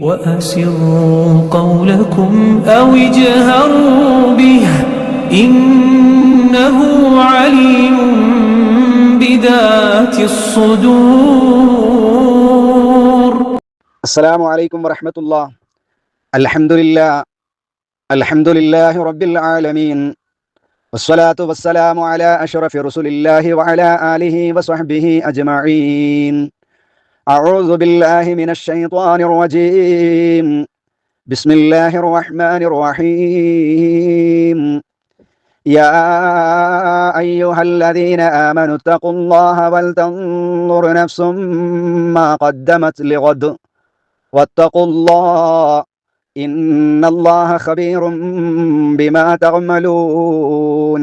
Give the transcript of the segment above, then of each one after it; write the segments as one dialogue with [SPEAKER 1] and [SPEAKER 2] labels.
[SPEAKER 1] وأسروا قولكم أو اجهروا به إنه عليم بذات الصدور.
[SPEAKER 2] السلام عليكم ورحمة الله. الحمد لله الحمد لله رب العالمين والصلاة والسلام على أشرف رسل الله وعلى آله وصحبه أجمعين. أعوذ بالله من الشيطان الرجيم. بسم الله الرحمن الرحيم. يا أيها الذين آمنوا اتقوا الله ولتنظر نفس ما قدمت لغد. واتقوا الله إن الله خبير بما تعملون.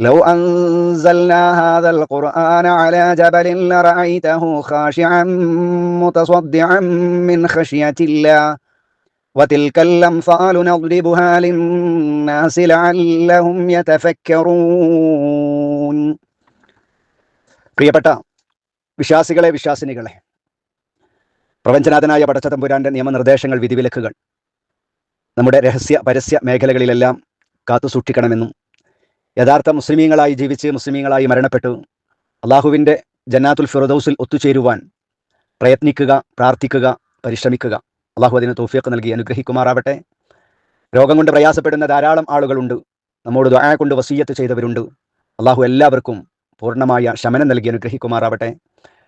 [SPEAKER 2] لو أنزلنا هذا القرآن على جبل لرأيته خاشعا متصدعا من خشية الله وتلك الأمثال نضربها للناس لعلهم يتفكرون പ്രിയപ്പെട്ട വിശ്വാസികളെ വിശ്വാസിനികളെ പ്രപഞ്ചനാഥനായ പടച്ചതമ്പുരാന്റെ നിയമനിർദ്ദേശങ്ങൾ വിധിവിലക്കുകൾ നമ്മുടെ രഹസ്യ പരസ്യ മേഖലകളിലെല്ലാം കാത്തു സൂക്ഷിക്കണമെന്നും യഥാർത്ഥ മുസ്ലിമീങ്ങളായി ജീവിച്ച് മുസ്ലിമീങ്ങളായി മരണപ്പെട്ടു. അള്ളാഹുവിന്റെ ജന്നാത്തുൽ ഫിറദൌസിൽ ഒത്തുചേരുവാൻ പ്രയത്നിക്കുക പ്രാർത്ഥിക്കുക പരിശ്രമിക്കുക. അള്ളാഹു അതിന് തോഫിയൊക്കെ നൽകി അനുഗ്രഹിക്കുമാറാവട്ടെ. രോഗം കൊണ്ട് പ്രയാസപ്പെടുന്ന ധാരാളം ആളുകളുണ്ട്. നമ്മോട് ദ്വായ കൊണ്ട് വസീയത്ത് ചെയ്തവരുണ്ട്. അള്ളാഹു എല്ലാവർക്കും പൂർണമായ ശമനം നൽകി അനുഗ്രഹിക്കുമാറാവട്ടെ.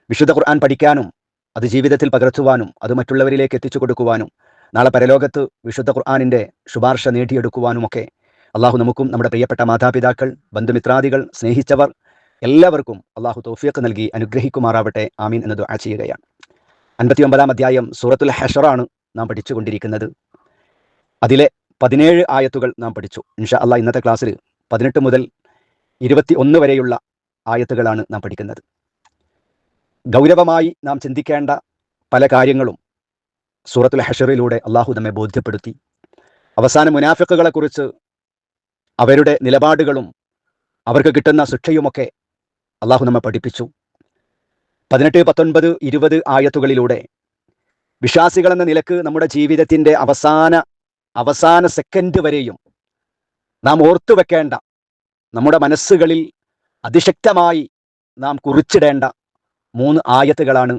[SPEAKER 2] വിശുദ്ധ ഖുർആൻ പഠിക്കാനും അത് ജീവിതത്തിൽ പകർത്തുവാനും അത് മറ്റുള്ളവരിലേക്ക് എത്തിച്ചു കൊടുക്കുവാനും നാളെ പരലോകത്ത് വിശുദ്ധ ഖുർആാനിന്റെ ശുപാർശ നേടിയെടുക്കുവാനുമൊക്കെ അള്ളാഹു നമുക്കും നമ്മുടെ പ്രിയപ്പെട്ട മാതാപിതാക്കൾ ബന്ധുമിത്രാദികൾ സ്നേഹിച്ചവർ എല്ലാവർക്കും അള്ളാഹു തോഫിയക്ക് നൽകി അനുഗ്രഹിക്കുമാറാവട്ടെ. ആമീൻ എന്നത് ആ ചെയ്യുകയാണ്. അൻപത്തി ഒമ്പതാം അധ്യായം സൂറത്തുൽ ഹഷറാണ് നാം പഠിച്ചുകൊണ്ടിരിക്കുന്നത്. അതിലെ പതിനേഴ് ആയത്തുകൾ നാം പഠിച്ചു. ഇൻഷാ അള്ളാഹ് ഇന്നത്തെ ക്ലാസ്സിൽ പതിനെട്ട് മുതൽ ഇരുപത്തി ഒന്ന് വരെയുള്ള ആയത്തുകളാണ് നാം പഠിക്കുന്നത്. ഗൗരവമായി നാം ചിന്തിക്കേണ്ട പല കാര്യങ്ങളും സൂറത്തുൽ ഹഷറിലൂടെ അള്ളാഹു നമ്മെ ബോധ്യപ്പെടുത്തി. അവസാന മുനാഫിക്കുകളെ കുറിച്ച് അവരുടെ നിലപാടുകളും അവർക്ക് കിട്ടുന്ന ശിക്ഷയുമൊക്കെ അള്ളാഹു നമ്മെ പഠിപ്പിച്ചു. പതിനെട്ട് പത്തൊൻപത് ഇരുപത് ആയത്തുകളിലൂടെ വിശ്വാസികൾ എന്ന നിലയ്ക്ക് നമ്മുടെ ജീവിതത്തിന്റെ അവസാന അവസാന സെക്കൻഡ് വരെയും നാം ഓർത്തു വെക്കേണ്ട നമ്മുടെ മനസ്സുകളിൽ അതിശക്തമായി നാം കുറിച്ചിടേണ്ട മൂന്ന് ആയത്തുകളാണ്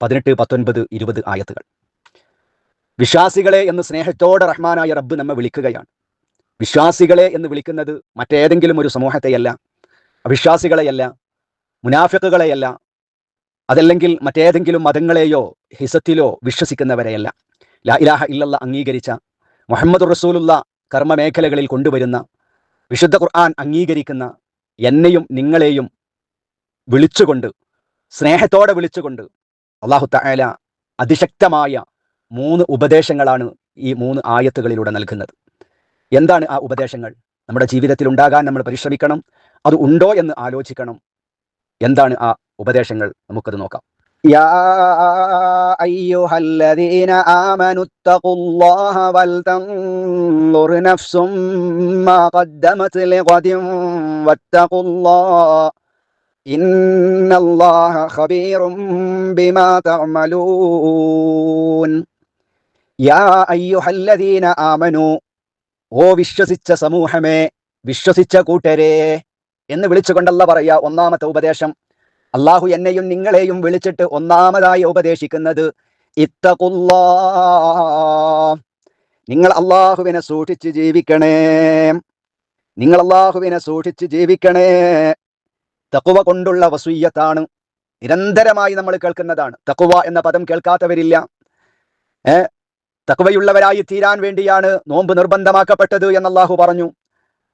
[SPEAKER 2] പതിനെട്ട് പത്തൊൻപത് ഇരുപത് ആയത്തുകൾ. വിശ്വാസികളെ എന്ന് സ്നേഹത്തോടെ റഹ്മാനായ റബ്ബ് നമ്മെ വിളിക്കുകയാണ്. വിശ്വാസികളെ എന്ന് വിളിക്കുന്നത് മറ്റേതെങ്കിലും ഒരു സമൂഹത്തെയല്ല. അവിശ്വാസികളെയല്ല മുനാഫിക്കുകളെയല്ല അതല്ലെങ്കിൽ മറ്റേതെങ്കിലും മതങ്ങളെയോ ഹിസത്തിലോ വിശ്വസിക്കുന്നവരെയല്ല. ലാ ഇലാഹ ഇല്ലല്ല അംഗീകരിച്ച മുഹമ്മദ് റസൂലുള്ള കർമ്മമേഖലകളിൽ കൊണ്ടുവരുന്ന വിശുദ്ധ ഖുർആൻ അംഗീകരിക്കുന്ന എന്നെയും നിങ്ങളെയും വിളിച്ചുകൊണ്ട് സ്നേഹത്തോടെ വിളിച്ചുകൊണ്ട് അള്ളാഹു തആല അതിശക്തമായ മൂന്ന് ഉപദേശങ്ങളാണ് ഈ മൂന്ന് ആയത്തുകളിലൂടെ നൽകുന്നത്. എന്താണ് ആ ഉപദേശങ്ങൾ? നമ്മുടെ ജീവിതത്തിൽ ഉണ്ടാകാൻ നമ്മൾ പരിശ്രമിക്കണം. അത് ഉണ്ടോ എന്ന് ആലോചിക്കണം. എന്താണ് ആ ഉപദേശങ്ങൾ? നമുക്കത് നോക്കാം. യാ അയ്യുഹല്ലദീന ആമനു ഓ വിശ്വസിച്ച സമൂഹമേ വിശ്വസിച്ച കൂട്ടരേ എന്ന് വിളിച്ചുകൊണ്ടല്ല പറയാ ഒന്നാമത്തെ ഉപദേശം. അള്ളാഹു എന്നെയും നിങ്ങളെയും വിളിച്ചിട്ട് ഒന്നാമതായി ഉപദേശിക്കുന്നത് ഇത്തകുല്ലാ നിങ്ങൾ അള്ളാഹുവിനെ സൂക്ഷിച്ച് ജീവിക്കണേ. നിങ്ങൾ അള്ളാഹുവിനെ സൂക്ഷിച്ച് ജീവിക്കണേ. തക്കുവ കൊണ്ടുള്ള വസൂയ്യത്താണ് നിരന്തരമായി നമ്മൾ കേൾക്കുന്നതാണ്. തക്കുവ എന്ന പദം കേൾക്കാത്തവരില്ല. തക്കുവയുള്ളവരായി തീരാൻ വേണ്ടിയാണ് നോമ്പ് നിർബന്ധമാക്കപ്പെട്ടത് എന്നല്ലാഹു പറഞ്ഞു.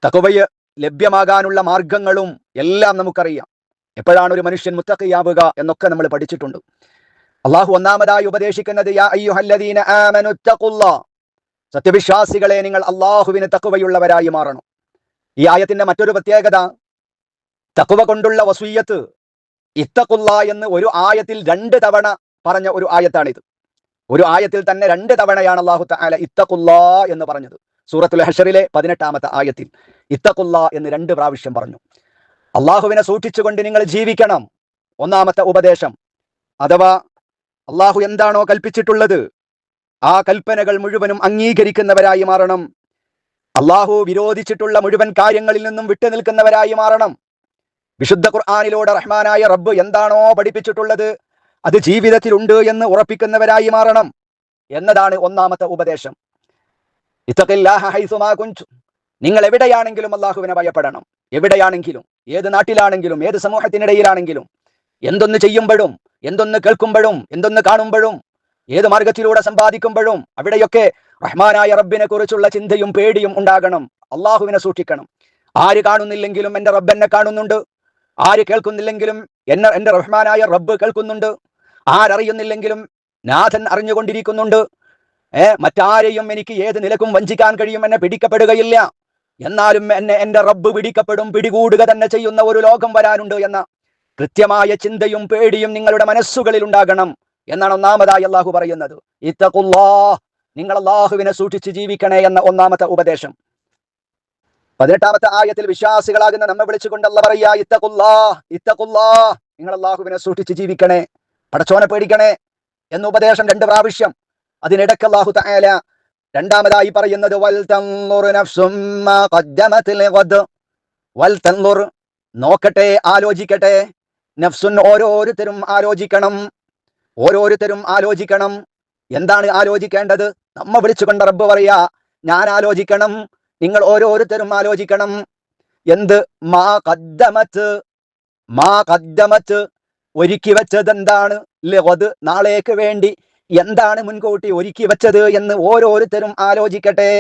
[SPEAKER 2] തക്കുവയ് ലഭ്യമാകാനുള്ള മാർഗങ്ങളും എല്ലാം നമുക്കറിയാം. എപ്പോഴാണ് ഒരു മനുഷ്യൻ മുത്തക്കയാവുക എന്നൊക്കെ നമ്മൾ പഠിച്ചിട്ടുണ്ട്. അള്ളാഹു ഒന്നാമതായി ഉപദേശിക്കുന്നത് സത്യവിശ്വാസികളെ നിങ്ങൾ അള്ളാഹുവിന് തക്കുവയുള്ളവരായി മാറണം. ഈ ആയത്തിന്റെ മറ്റൊരു പ്രത്യേകത തക്കുവ കൊണ്ടുള്ള വസൂയത്ത് ഇത്തക്കുള്ള എന്ന് ഒരു ആയത്തിൽ രണ്ട് തവണ പറഞ്ഞ ഒരു ആയത്താണിത്. ഒരു ആയത്തിൽ തന്നെ രണ്ട് തവണയാണ് അള്ളാഹു തആല ഇത്തഖുല്ലാ എന്ന് പറഞ്ഞത്. സൂറത്തുൽ ഹഷറിലെ പതിനെട്ടാമത്തെ ആയത്തിൽ ഇത്തഖുല്ലാ എന്ന് രണ്ട് പ്രാവശ്യം പറഞ്ഞു. അള്ളാഹുവിനെ സൂക്ഷിച്ചുകൊണ്ട് നിങ്ങൾ ജീവിക്കണം. ഒന്നാമത്തെ ഉപദേശം. അഥവാ അള്ളാഹു എന്താണോ കൽപ്പിച്ചിട്ടുള്ളത് ആ കൽപ്പനകൾ മുഴുവനും അംഗീകരിക്കുന്നവരായി മാറണം. അള്ളാഹു വിരോധിച്ചിട്ടുള്ള മുഴുവൻ കാര്യങ്ങളിൽ നിന്നും വിട്ടു നിൽക്കുന്നവരായി മാറണം. വിശുദ്ധ ഖുർആാനിലൂടെ റഹ്മാനായ റബ്ബ് എന്താണോ പഠിപ്പിച്ചിട്ടുള്ളത് അത് ജീവിതത്തിലുണ്ട് എന്ന് ഉറപ്പിക്കുന്നവരായി മാറണം എന്നതാണ് ഒന്നാമത്തെ ഉപദേശം. കുൻതും. നിങ്ങൾ എവിടെയാണെങ്കിലും അള്ളാഹുവിനെ ഭയപ്പെടണം. എവിടെയാണെങ്കിലും ഏത് നാട്ടിലാണെങ്കിലും ഏത് സമൂഹത്തിനിടയിലാണെങ്കിലും എന്തൊന്ന് ചെയ്യുമ്പോഴും എന്തൊന്ന് കേൾക്കുമ്പോഴും എന്തൊന്ന് കാണുമ്പോഴും ഏത് മാർഗത്തിലൂടെ സമ്പാദിക്കുമ്പോഴും അവിടെയൊക്കെ റഹ്മാനായ റബ്ബിനെ കുറിച്ചുള്ള ചിന്തയും പേടിയും ഉണ്ടാകണം. അള്ളാഹുവിനെ സൂക്ഷിക്കണം. ആര് കാണുന്നില്ലെങ്കിലും എന്റെ റബ്ബ് എന്നെ കാണുന്നുണ്ട്. ആര് കേൾക്കുന്നില്ലെങ്കിലും എന്നെ എന്റെ റഹ്മാനായ റബ്ബ് കേൾക്കുന്നുണ്ട്. ആരറിയുന്നില്ലെങ്കിലും നാഥൻ അറിഞ്ഞുകൊണ്ടിരിക്കുന്നുണ്ട്. ഏ മറ്റാരെയും എനിക്ക് ഏത് നിലക്കും വഞ്ചിക്കാൻ കഴിയും എന്നെ പിടിക്കപ്പെടുകയില്ല. എന്നാലും എന്നെ എന്റെ റബ്ബ് പിടിക്കപ്പെടും പിടികൂടുക തന്നെ ചെയ്യുന്ന ഒരു ലോകം വരാനുണ്ട് എന്ന കൃത്യമായ ചിന്തയും പേടിയും നിങ്ങളുടെ മനസ്സുകളിൽ ഉണ്ടാകണം എന്നാണ് ഒന്നാമതായി അള്ളാഹു പറയുന്നത്. ഇത്തഖുല്ലാ നിങ്ങൾ അള്ളാഹുവിനെ സൂക്ഷിച്ച് ജീവിക്കണേ എന്ന ഒന്നാമത്തെ ഉപദേശം. പതിനെട്ടാമത്തെ ആയത്തിൽ വിശ്വാസികളാകുന്ന നമ്മെ വിളിച്ചുകൊണ്ട് പറയാ ഇത്തഖുല്ലാ ഇത്തഖുല്ലാ നിങ്ങൾ അള്ളാഹുവിനെ സൂക്ഷിച്ച് ജീവിക്കണേ. പടച്ചോനെ പേടിക്കണേ എന്ന ഉപദേശം രണ്ട് പ്രാവശ്യം. അതിനിടയ്ക്ക് അള്ളാഹു തആല രണ്ടാമതായി പറയുന്നത് നോക്കട്ടെ ആലോചിക്കട്ടെ. നഫ്സുൻ ഓരോരുത്തരും ആലോചിക്കണം. ഓരോരുത്തരും ആലോചിക്കണം. എന്താണ് ആലോചിക്കേണ്ടത്? നമ്മ വിളിച്ചുകൊണ്ട് റബ്ബ് പറയാ ഞാൻ ആലോചിക്കണം നിങ്ങൾ ഓരോരുത്തരും ആലോചിക്കണം. എന്ത്? മാ കദ്ദമത്ത് മാ കദ്ദമത്ത് ഒരുക്കി വെച്ചത് എന്താണ് ലഗദ് നാളേക്ക് വേണ്ടി എന്താണ് മുൻകൂട്ടി ഒരുക്കി വെച്ചത് എന്ന് ഓരോരുത്തരും ആലോചിക്കട്ടെ.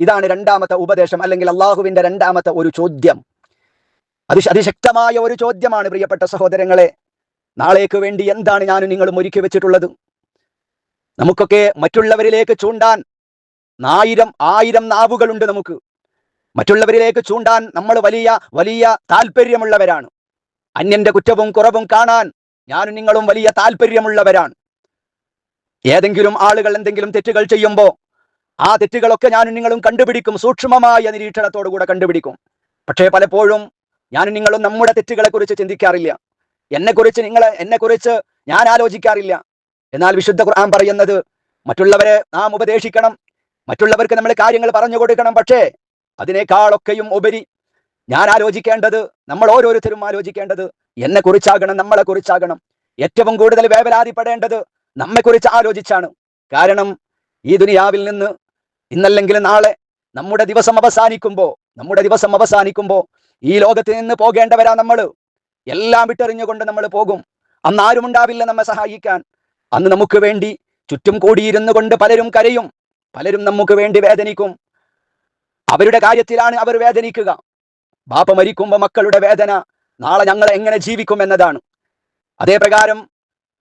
[SPEAKER 2] ഇതാണ് രണ്ടാമത്തെ ഉപദേശം അല്ലെങ്കിൽ അള്ളാഹുവിന്റെ രണ്ടാമത്തെ ഒരു ചോദ്യം. അത് അതിശക്തമായ ഒരു ചോദ്യമാണ് പ്രിയപ്പെട്ട സഹോദരങ്ങളെ. നാളേക്ക് വേണ്ടി എന്താണ് ഞാനും നിങ്ങളും ഒരുക്കി വെച്ചിട്ടുള്ളത്? നമുക്കൊക്കെ മറ്റുള്ളവരിലേക്ക് ചൂണ്ടാൻ ആയിരം ആയിരം നാവുകളുണ്ട് നമുക്ക്. മറ്റുള്ളവരിലേക്ക് ചൂണ്ടാൻ നമ്മൾ വലിയ വലിയ താല്പര്യമുള്ളവരാണ്. അന്യന്റെ കുറ്റവും കുറവും കാണാൻ ഞാനും നിങ്ങളും വലിയ താല്പര്യമുള്ളവരാണ്. ഏതെങ്കിലും ആളുകൾ എന്തെങ്കിലും തെറ്റുകൾ ചെയ്യുമ്പോൾ ആ തെറ്റുകളൊക്കെ ഞാനും നിങ്ങളും കണ്ടുപിടിക്കും സൂക്ഷ്മമായ നിരീക്ഷണത്തോടു കൂടെ കണ്ടുപിടിക്കും. പക്ഷേ പലപ്പോഴും ഞാനും നിങ്ങളും നമ്മുടെ തെറ്റുകളെക്കുറിച്ച് ചിന്തിക്കാറില്ല. എന്നെക്കുറിച്ച് നിങ്ങൾ എന്നെ കുറിച്ച് ഞാൻ ആലോചിക്കാറില്ല. എന്നാൽ വിശുദ്ധ ഖുർആൻ പറയുന്നത് മറ്റുള്ളവരെ നാം ഉപദേശിക്കണം മറ്റുള്ളവർക്ക് നമ്മൾ കാര്യങ്ങൾ പറഞ്ഞു കൊടുക്കണം പക്ഷേ അതിനേക്കാളൊക്കെയും ഉപരി ഞാൻ ആലോചിക്കേണ്ടത് നമ്മൾ ഓരോരുത്തരും ആലോചിക്കേണ്ടത് എന്നെ കുറിച്ചാകണം നമ്മളെ കുറിച്ചാകണം ഏറ്റവും കൂടുതൽ വേവലാതിപ്പെടേണ്ടത് നമ്മെക്കുറിച്ച് ആലോചിച്ചാണ്. കാരണം ഈ ദുനിയാവിൽ നിന്ന് ഇന്നല്ലെങ്കിൽ നാളെ നമ്മുടെ ദിവസം അവസാനിക്കുമ്പോൾ നമ്മുടെ ദിവസം അവസാനിക്കുമ്പോൾ ഈ ലോകത്ത് നിന്ന് പോകേണ്ടവരാ നമ്മൾ. എല്ലാം വിട്ടെറിഞ്ഞുകൊണ്ട് നമ്മൾ പോകും. അന്ന് ആരും ഉണ്ടാവില്ല നമ്മെ സഹായിക്കാൻ. അന്ന് നമുക്ക് വേണ്ടി ചുറ്റും കൂടിയിരുന്നു കൊണ്ട് പലരും കരയും. പലരും നമുക്ക് വേണ്ടി വേദനിക്കും. അവരുടെ കാര്യത്തിലാണ് അവർ വേദനിക്കുക. ബാപ്പ മരിക്കുമ്പോ മക്കളുടെ വേദന. നാളെ ഞങ്ങൾ എങ്ങനെ ജീവിക്കും എന്നതാണ്. അതേപ്രകാരം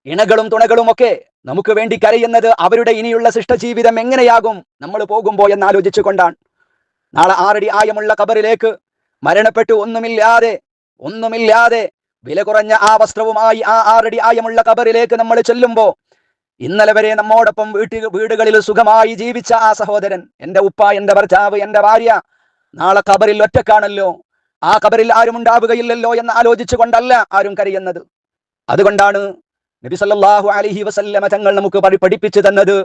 [SPEAKER 2] ഇണകളും തുണകളും ഒക്കെ നമുക്ക് വേണ്ടി കരയുന്നത് അവരുടെ ഇനിയുള്ള ശിഷ്ടജീവിതം എങ്ങനെയാകും നമ്മൾ പോകുമ്പോ എന്നാലോചിച്ചു കൊണ്ടാണ് നാളെ ആറടി ആയമുള്ള കബറിലേക്ക് മരണപ്പെട്ടു ഒന്നുമില്ലാതെ ഒന്നുമില്ലാതെ വില കുറഞ്ഞ ആ വസ്ത്രവുമായി ആ ആറടി ആയമുള്ള കബറിലേക്ക് നമ്മൾ ചെല്ലുമ്പോ ഇന്നലെ വരെ നമ്മോടൊപ്പം വീട്ടിൽ വീടുകളിൽ സുഖമായി ജീവിച്ച ആ സഹോദരൻ എന്റെ ഉപ്പ എന്റെ ഭർത്താവ് എന്റെ ഭാര്യ നാളെ കബറിൽ ഒറ്റക്കാണല്ലോ. ആ കബറിൽ ആരും ഉണ്ടാവുകയില്ലല്ലോ എന്ന് ആലോചിച്ചു കൊണ്ടല്ല ആരും കരയുന്നത്. അതുകൊണ്ടാണ് നബി സല്ലാഹു അലഹി വസല്ലമ തങ്ങൾ നമുക്ക് പഠിപ്പിച്ചു തന്നത്.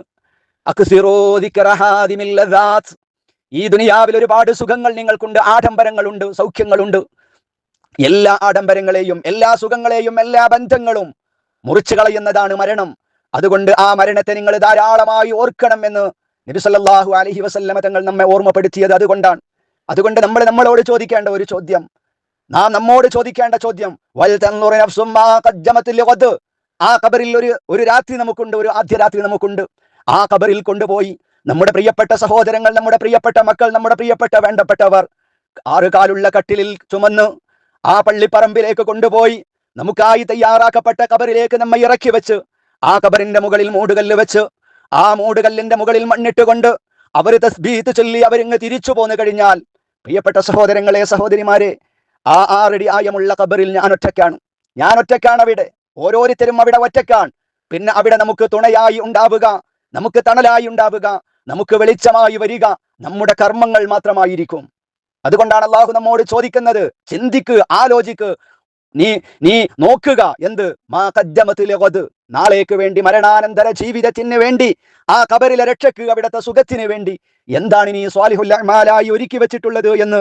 [SPEAKER 2] ഈ ദുനിയാവിൽ ഒരുപാട് സുഖങ്ങൾ നിങ്ങൾക്കുണ്ട് ആഡംബരങ്ങളുണ്ട് സൗഖ്യങ്ങളുണ്ട്. എല്ലാ ആഡംബരങ്ങളെയും എല്ലാ സുഖങ്ങളെയും എല്ലാ ബന്ധങ്ങളും മുറിച്ചു കളയുന്നതാണ് മരണം. അതുകൊണ്ട് ആ മരണത്തെ നിങ്ങൾ ധാരാളമായി ഓർക്കണം എന്ന് നബി സല്ലല്ലാഹു അലൈഹി വസല്ലമ തങ്ങൾ നമ്മെ ഓർമ്മപ്പെടുത്തിയത് അതുകൊണ്ടാണ്. അതുകൊണ്ട് നമ്മൾ നമ്മളോട് ചോദിക്കേണ്ട ഒരു ചോദ്യം. നാം നമ്മോട് ചോദിക്കേണ്ട ചോദ്യം ആ കബറിൽ ഒരു ഒരു രാത്രി നമുക്കുണ്ട് ഒരു ആദ്യ രാത്രി നമുക്കുണ്ട്. ആ കബറിൽ കൊണ്ടുപോയി നമ്മുടെ പ്രിയപ്പെട്ട സഹോദരങ്ങൾ നമ്മുടെ പ്രിയപ്പെട്ട മക്കൾ നമ്മുടെ പ്രിയപ്പെട്ട വേണ്ടപ്പെട്ടവർ ആറ് കാലുള്ള കട്ടിലിൽ ചുമന്ന് ആ പള്ളിപ്പറമ്പിലേക്ക് കൊണ്ടുപോയി നമുക്കായി തയ്യാറാക്കപ്പെട്ട കബറിലേക്ക് നമ്മെ ഇറക്കി വെച്ച് ആ കബറിന്റെ മുകളിൽ മൂടുകല്ല് വെച്ച് ആ മൂടുകല്ലിന്റെ മുകളിൽ മണ്ണിട്ടുകൊണ്ട് അവർ തസ്ബീത്ത് ചൊല്ലി അവരിങ്ങ് തിരിച്ചു പോന്നു കഴിഞ്ഞാൽ പ്രിയപ്പെട്ട സഹോദരങ്ങളെ സഹോദരിമാരെ ആ ആറടി ആയമുള്ള കബറിൽ ഞാൻ ഒറ്റയ്ക്കാണ്. ഞാൻ ഒറ്റയ്ക്കാണ് അവിടെ. ഓരോരുത്തരും അവിടെ ഒറ്റയ്ക്കാണ്. പിന്നെ അവിടെ നമുക്ക് തുണയായി ഉണ്ടാവുക നമുക്ക് തണലായി ഉണ്ടാവുക നമുക്ക് വെളിച്ചമായി വരിക നമ്മുടെ കർമ്മങ്ങൾ മാത്രമായിരിക്കും. അതുകൊണ്ടാണ് അള്ളാഹു നമ്മോട് ചോദിക്കുന്നത് ചിന്തിക്ക് ആലോചിക്ക് നീ നീ നോക്കുക എന്ത്? മാ നാളേക്ക് വേണ്ടി മരണാനന്തര ജീവിതത്തിന് വേണ്ടി ആ കബറിലെ രക്ഷയ്ക്ക് അവിടുത്തെ സുഖത്തിന് വേണ്ടി എന്താണ് നീ സ്വാലിഹുല്ലായി ഒരുക്കി വെച്ചിട്ടുള്ളത് എന്ന്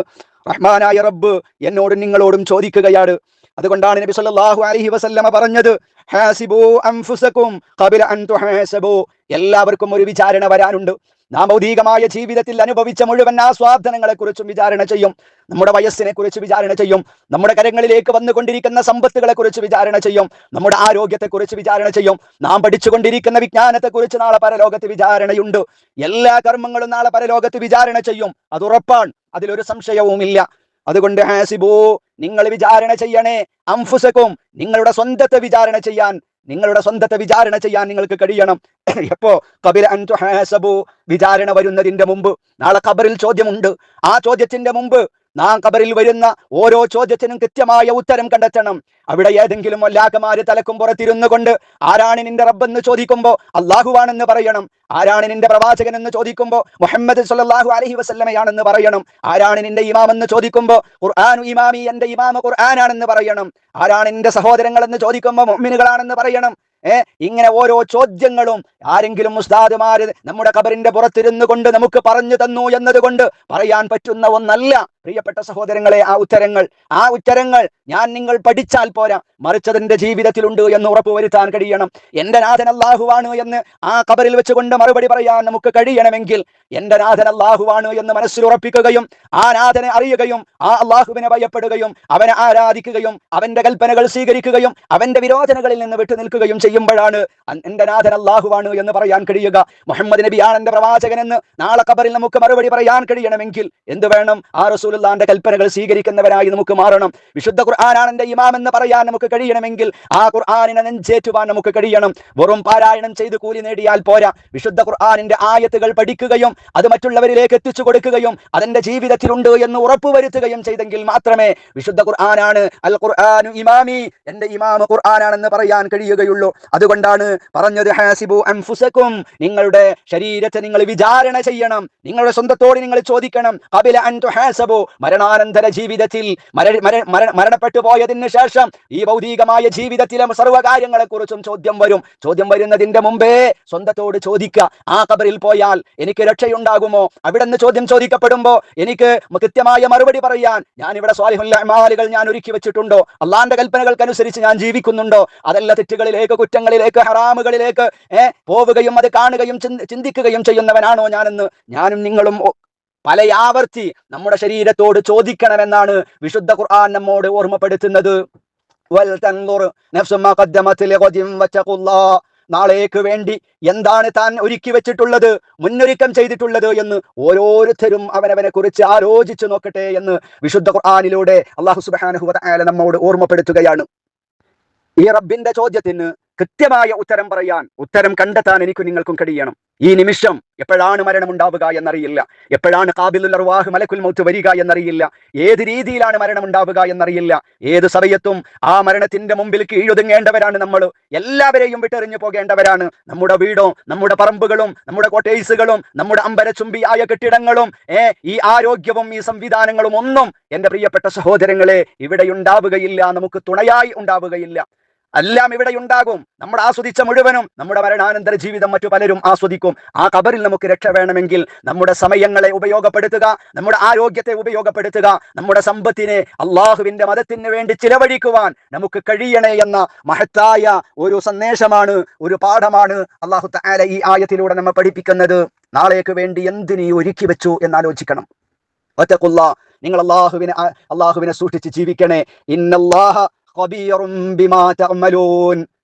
[SPEAKER 2] റഹ്മാനായ റബ്ബ് എന്നോടും നിങ്ങളോടും ചോദിക്കുകയാണ്. അതുകൊണ്ടാണ് നബി സല്ലല്ലാഹു അലൈഹി വസല്ലമ പറഞ്ഞത് ഹാസിബു അൻഫുസകും ഖബില അൻ തുഹാസബു. എല്ലാവർക്കും ഒരു വിചാരണ വരാനുണ്ട്. നാം ഭൗതികമായ ജീവിതത്തിൽ അനുഭവിച്ച മുഴുവൻ ആസ്വാദനങ്ങളെക്കുറിച്ചും വിചാരണ ചെയ്യും. നമ്മുടെ വയസ്സിനെ കുറിച്ച് വിചാരണ ചെയ്യും. നമ്മുടെ കരങ്ങളിലേക്ക് വന്നുകൊണ്ടിരിക്കുന്ന സമ്പത്തുകളെ കുറിച്ച് വിചാരണ ചെയ്യും. നമ്മുടെ ആരോഗ്യത്തെക്കുറിച്ച് വിചാരണ ചെയ്യും. നാം പഠിച്ചുകൊണ്ടിരിക്കുന്ന വിജ്ഞാനത്തെ കുറിച്ച് നാളെ പരലോകത്ത് വിചാരണയുണ്ട്. എല്ലാ കർമ്മങ്ങളും നാളെ പരലോകത്ത് വിചാരണ ചെയ്യും. അത് ഉറപ്പാണ്. അതിലൊരു സംശയവുമില്ല. അതുകൊണ്ട് ഹാസിബു നിങ്ങൾ വിചാരണ ചെയ്യണേ. അംഫുസക്കും നിങ്ങളുടെ സ്വന്തത്തെ വിചാരണ ചെയ്യാൻ നിങ്ങളുടെ സ്വന്തത്തെ വിചാരണ ചെയ്യാൻ നിങ്ങൾക്ക് കഴിയണം. എപ്പോ? കബില അൻ ഹാസബു വിചാരണ വരുന്നതിന്റെ മുമ്പ്. നാളെ ഖബറിൽ ചോദ്യമുണ്ട്. ആ ചോദ്യത്തിന്റെ മുമ്പ് നാം കബറിൽ വരുന്ന ഓരോ ചോദ്യത്തിനും കൃത്യമായ ഉത്തരം കണ്ടെത്തണം. അവിടെ ഏതെങ്കിലും വല്ലാക്കമാര് തലക്കും പുറത്തിരുന്നു കൊണ്ട് ആരാണ് നിന്റെ റബ്ബെന്ന് ചോദിക്കുമ്പോ അള്ളാഹുവാണെന്ന് പറയണം. ആരാണ് നിന്റെ പ്രവാചകൻ എന്ന് ചോദിക്കുമ്പോ മുഹമ്മദ് സല്ലല്ലാഹു അലഹി വസ്ലമയാണെന്ന് പറയണം. ആരാണ് നിന്റെ ഇമാമെന്ന് എന്ന് ചോദിക്കുമ്പോ ഖുർആാനു ഇമാമി എന്റെ ഇമാമ ഖുർആാനാണെന്ന് പറയണം. ആരാണ് നിന്റെ സഹോദരങ്ങൾ എന്ന് ചോദിക്കുമ്പോ മുഅ്മിനുകളാണെന്ന് പറയണം. ഏ? ഇങ്ങനെ ഓരോ ചോദ്യങ്ങളും ആരെങ്കിലും മുസ്താദുമാര് നമ്മുടെ കബറിന്റെ പുറത്തിരുന്നു കൊണ്ട് നമുക്ക് പറഞ്ഞു തന്നു എന്നതുകൊണ്ട് പറയാൻ പറ്റുന്ന ഒന്നല്ല. പ്രിയപ്പെട്ട സഹോദരങ്ങളെ ആ ഉത്തരങ്ങൾ ആ ഉത്തരങ്ങൾ ഞാൻ നിങ്ങൾ പഠിച്ചാൽ പോരാ. മറിച്ചതിന്റെ ജീവിതത്തിലുണ്ട് എന്ന് ഉറപ്പുവരുത്താൻ കഴിയണം. എന്റെ നാഥൻ അല്ലാഹുവാണ് എന്ന് ആ കബറിൽ വെച്ചുകൊണ്ട് മറുപടി പറയാൻ നമുക്ക് കഴിയണമെങ്കിൽ എന്റെ നാഥൻ അല്ലാഹുവാണ് എന്ന് മനസ്സിൽ ഉറപ്പിക്കുകയും ആ നാഥനെ അറിയുകയും ആ അള്ളാഹുവിനെ ഭയപ്പെടുകയും അവനെ ആരാധിക്കുകയും അവന്റെ കൽപ്പനകൾ സ്വീകരിക്കുകയും അവന്റെ വിരോധനകളിൽ നിന്ന് വിട്ടു നിൽക്കുകയും ചെയ്യുമ്പോഴാണ് എന്റെ നാഥൻ അള്ളാഹുവാണ് എന്ന് പറയാൻ കഴിയുക. മുഹമ്മദ് നബിയാണ് എന്റെ പ്രവാചകൻ എന്ന് നാളെ കബറിൽ നമുക്ക് മറുപടി പറയാൻ കഴിയണമെങ്കിൽ എന്ത് വേണം? ആ റസൂലുള്ളാന്റെ കൽപ്പനകൾ സ്വീകരിക്കുന്നവരായി നമുക്ക് മാറണം. വിശുദ്ധ ഖുർആനാണ് എന്റെ ഇമാം എന്ന് പറയാൻ നമുക്ക് കഴിയണമെങ്കിൽ ആ ഖുർആാനിനെ നെഞ്ചേറ്റുവാൻ നമുക്ക് കഴിയണം. വെറും പാരായണം ചെയ്ത് കൂലി നേടിയാൽ പോരാ. വിശുദ്ധ ഖുർആാനിന്റെ ആയത്തുകൾ പഠിക്കുകയും അത് മറ്റുള്ളവരിലേക്ക് എത്തിച്ചു കൊടുക്കുകയും അതെന്റെ ജീവിതത്തിലുണ്ട് എന്ന് ഉറപ്പുവരുത്തുകയും ചെയ്തെങ്കിൽ മാത്രമേ വിശുദ്ധ ഖുർആനാണ് അൽ ഖുർആാനു ഇമാമി എന്റെ ഇമാമ ഖുർആനാണെന്ന് പറയാൻ കഴിയുകയുള്ളൂ. അതുകൊണ്ടാണ് പറഞ്ഞത് ഹാസിബു അൻഫുസക്കും നിങ്ങളുടെ ശരീരത്തെ നിങ്ങൾ വിചാരണ ചെയ്യണം. നിങ്ങളുടെ സ്വന്തത്തോട് നിങ്ങൾ ചോദിക്കണം. കപില അൻ തുഹാസബു. മരണാനന്തര ജീവിതത്തിൽ മര- മര- മര- മരണപ്പെട്ടു പോയതിന് ശേഷം ഈ ഭൗതികമായ ജീവിതത്തിലെ സർവകാര്യങ്ങളെ കുറിച്ചും ചോദ്യം വരും. ചോദ്യം വരുന്നതിന്റെ മുമ്പേ സ്വന്തത്തോട് ചോദിക്കുക. ആ കബറിൽ പോയാൽ എനിക്ക് രക്ഷയുണ്ടാകുമോ? അവിടെ നിന്ന് ചോദ്യം ചോദിക്കപ്പെടുമ്പോ എനിക്ക് കൃത്യമായ മറുപടി പറയാൻ ഞാൻ ഇവിടെ സ്വാലിഹുല്ലാമാലുകൾ ഞാൻ ഒരുക്കി വെച്ചിട്ടുണ്ടോ? അള്ളാന്റെ കൽപ്പനകൾക്കനുസരിച്ച് ഞാൻ ജീവിക്കുന്നുണ്ടോ? അതല്ല തെറ്റുകളിലേക്ക് കുറ്റങ്ങളിലേക്ക് ഹറാമുകളിലേക്ക് പോവുകയും അത് കാണുകയും ചിന്തിക്കുകയും ചെയ്യുന്നവനാണോ ഞാനെന്ന് ഞാനും നിങ്ങളും പല ആവർത്തി നമ്മുടെ ശരീരത്തോട് ചോദിക്കണമെന്നാണ് വിശുദ്ധ ഖുർആൻ നമ്മോട് ഓർമ്മപ്പെടുത്തുന്നത്. നാളേക്ക് വേണ്ടി എന്താണ് താൻ ഒരുക്കി വെച്ചിട്ടുള്ളത് മുന്നൊരുക്കം ചെയ്തിട്ടുള്ളത് എന്ന് ഓരോരുത്തരും അവനവനെ കുറിച്ച് ആലോചിച്ചു നോക്കട്ടെ എന്ന് വിശുദ്ധ ഖുർആാനിലൂടെ അള്ളാഹു വതആല നമ്മോട് ഓർമ്മപ്പെടുത്തുകയാണ് ഈ റബ്ബിന്റെ ചോദ്യത്തിന് കൃത്യമായ ഉത്തരം പറയാൻ ഉത്തരം കണ്ടെത്താൻ എനിക്ക് നിങ്ങൾക്കും കഴിയണം. ഈ നിമിഷം എപ്പോഴാണ് മരണം ഉണ്ടാവുക എന്നറിയില്ല. എപ്പോഴാണ് കാബിലുൽ അർവാഹ് മലക്കുൽ മൗത്ത് വരിക എന്നറിയില്ല. ഏത് രീതിയിലാണ് മരണം ഉണ്ടാവുക എന്നറിയില്ല. ഏത് സമയത്തും ആ മരണത്തിന്റെ മുമ്പിൽ കീഴൊതുങ്ങേണ്ടവരാണ് നമ്മൾ. എല്ലാവരെയും വിട്ടെറിഞ്ഞു പോകേണ്ടവരാണ്. നമ്മുടെ വീടോ നമ്മുടെ പറമ്പുകളും നമ്മുടെ കോട്ടേഴ്സുകളും നമ്മുടെ അമ്പരചുംബിയായ കെട്ടിടങ്ങളും ഏ ഈ ആരോഗ്യവും ഈ സംവിധാനങ്ങളും ഒന്നും എന്റെ പ്രിയപ്പെട്ട സഹോദരങ്ങളെ ഇവിടെ ഉണ്ടാവുകയില്ല. നമുക്ക് തുണയായി ഉണ്ടാവുകയില്ല. എല്ലാം ഇവിടെ ഉണ്ടാകും. നമ്മൾ ആസ്വദിച്ച മുഴുവനും നമ്മുടെ മരണാനന്തര ജീവിതം മറ്റു പലരും ആസ്വദിക്കും. ആ കബറിൽ നമുക്ക് രക്ഷ വേണമെങ്കിൽ നമ്മുടെ സമയങ്ങളെ ഉപയോഗപ്പെടുത്തുക നമ്മുടെ ആരോഗ്യത്തെ ഉപയോഗപ്പെടുത്തുക നമ്മുടെ സമ്പത്തിനെ അള്ളാഹുവിന്റെ മതത്തിന് വേണ്ടി ചിലവഴിക്കുവാൻ നമുക്ക് കഴിയണേ എന്ന മഹത്തായ ഒരു സന്ദേശമാണ് ഒരു പാഠമാണ് അള്ളാഹു തആല ഈ ആയത്തിലൂടെ നമ്മെ പഠിപ്പിക്കുന്നത്. നാളേക്ക് വേണ്ടി എന്തിനീ ഒരുക്കി വെച്ചു എന്നാലോചിക്കണം. ഒറ്റക്കുള്ള നിങ്ങൾ അള്ളാഹുവിനെ അള്ളാഹുവിനെ സൂക്ഷിച്ച് ജീവിക്കണേ. ഇന്നല്ലാഹ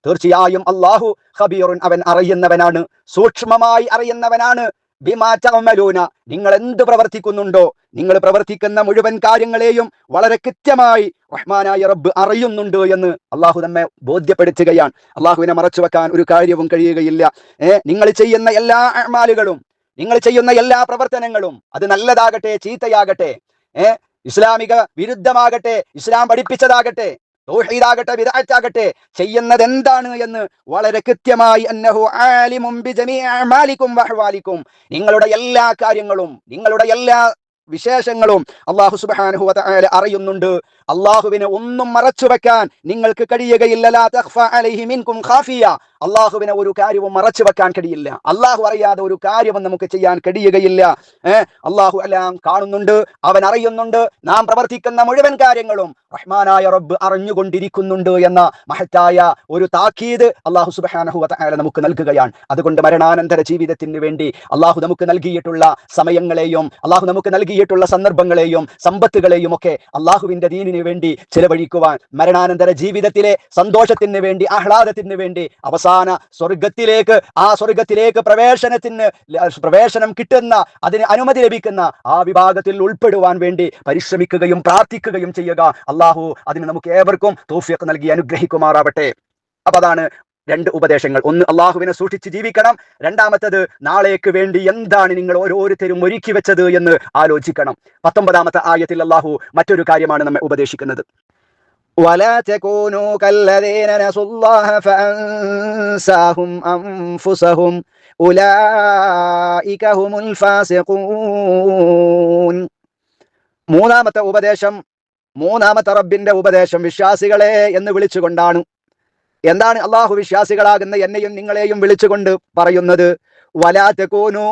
[SPEAKER 2] തീർച്ചയായും അള്ളാഹു ഖബീറുൻ അവൻ അറിയുന്നവനാണ്. സൂക്ഷ്മമായി അറിയുന്നവനാണ്. ബിമാ തഅമലൂന. നിങ്ങൾ എന്ത് പ്രവർത്തിക്കുന്നുണ്ടോ? നിങ്ങൾ പ്രവർത്തിക്കുന്ന മുഴുവൻ കാര്യങ്ങളെയും വളരെ കൃത്യമായി റഹ്മാനായ റബ്ബ് അറിയുന്നുണ്ട് എന്ന് അള്ളാഹു നമ്മെ ബോധ്യപ്പെടുത്തുകയാണ്. അള്ളാഹുവിനെ മറച്ചു വെക്കാൻ ഒരു കാര്യവും കഴിയുകയില്ല. ഏ നിങ്ങൾ ചെയ്യുന്ന എല്ലാ അമാലുകളും നിങ്ങൾ ചെയ്യുന്ന എല്ലാ പ്രവർത്തനങ്ങളും അത് നല്ലതാകട്ടെ ചീത്തയാകട്ടെ. ഏ ഇസ്ലാമിക വിരുദ്ധമാകട്ടെ ഇസ്ലാം പഠിപ്പിച്ചതാകട്ടെ. തൗഹീദാകട്ടെ വിദാറ്റാകട്ടെ ചെയ്യുന്നത് എന്താണ് എന്ന് വളരെ കൃത്യമായി അന്നഹു ആലിമും വഹവാലിക്കും നിങ്ങളുടെ എല്ലാ കാര്യങ്ങളും നിങ്ങളുടെ എല്ലാ വിശേഷങ്ങളും അള്ളാഹു സുബ്ഹാനഹു വതആല അറിയുന്നുണ്ട്. അള്ളാഹുവിനെ ഒന്നും മറച്ചു വെക്കാൻ നിങ്ങൾക്ക് കഴിയുകയില്ല അള്ളാഹുവിനെ ഒരു കാര്യവും മറച്ചു വെക്കാൻ കഴിയില്ല. അള്ളാഹു അറിയാതെ ഒരു കാര്യവും നമുക്ക് ചെയ്യാൻ കഴിയുകയില്ല. ഏഹ് അള്ളാഹു എല്ലാം കാണുന്നുണ്ട് അവൻ അറിയുന്നുണ്ട് നാം പ്രവർത്തിക്കുന്ന മുഴുവൻ കാര്യങ്ങളും റഹ്മാനായ റബ്ബ് അറിഞ്ഞുകൊണ്ടിരിക്കുന്നുണ്ട് എന്ന മഹത്തായ ഒരു താക്കീത് അള്ളാഹു സുബ്ഹാനഹു വതആല നമുക്ക് നൽകുകയാണ്. അതുകൊണ്ട് മരണാനന്തര ജീവിതത്തിന് വേണ്ടി അള്ളാഹു നമുക്ക് നൽകിയിട്ടുള്ള സമയങ്ങളെയും അള്ളാഹു നമുക്ക് നൽകിയിട്ടുള്ള സന്ദർഭങ്ങളെയും സമ്പത്തുകളെയും ഒക്കെ അള്ളാഹുവിന്റെ ദീനിന് വേണ്ടി ചെലവഴിക്കുവാൻ മരണാനന്തര ജീവിതത്തിലെ സന്തോഷത്തിന് വേണ്ടി ആഹ്ലാദത്തിന് വേണ്ടി അവസാന സ്വർഗത്തിലേക്ക് ആ സ്വർഗത്തിലേക്ക് പ്രവേശനത്തിന് പ്രവേശനം കിട്ടുന്ന അതിന് അനുമതി ലഭിക്കുന്ന ആ വിഭാഗത്തിൽ ഉൾപ്പെടുവാൻ വേണ്ടി പരിശ്രമിക്കുകയും പ്രാർത്ഥിക്കുകയും ചെയ്യുക. അള്ളാഹു അതിന് നമുക്ക് ഏവർക്കും തോഫിയൊക്കെ നൽകി അനുഗ്രഹിക്കുമാറാവട്ടെ. അപ്പൊ അതാണ് രണ്ട് ഉപദേശങ്ങൾ ഒന്ന് അള്ളാഹുവിനെ സൂക്ഷിച്ച് ജീവിക്കണം രണ്ടാമത്തത് നാളേക്ക് വേണ്ടി എന്താണ് നിങ്ങൾ ഓരോരുത്തരും ഒരുക്കി വെച്ചത് എന്ന് ആലോചിക്കണം പത്തൊമ്പതാമത്തെ ആയത്തിൽ അള്ളാഹു മറ്റൊരു കാര്യമാണ് നമ്മെ ഉപദേശിക്കുന്നത് ولا تكونوا كالذين نسوا الله فأنساهم أنفسهم أولئك هم الفاسقون മൂന്നാമത്തെ ഉപദേശം മൂന്നാമത്തെ റബ്ബിന്റെ ഉപദേശം വിശ്വാസികളെ എന്ന് വിളിച്ചുകൊണ്ടാണ് എന്താണ് അള്ളാഹു വിശ്വാസികളാകുന്ന എന്നെയും നിങ്ങളെയും വിളിച്ചുകൊണ്ട് പറയുന്നത്? വലാത്തക്കൂനു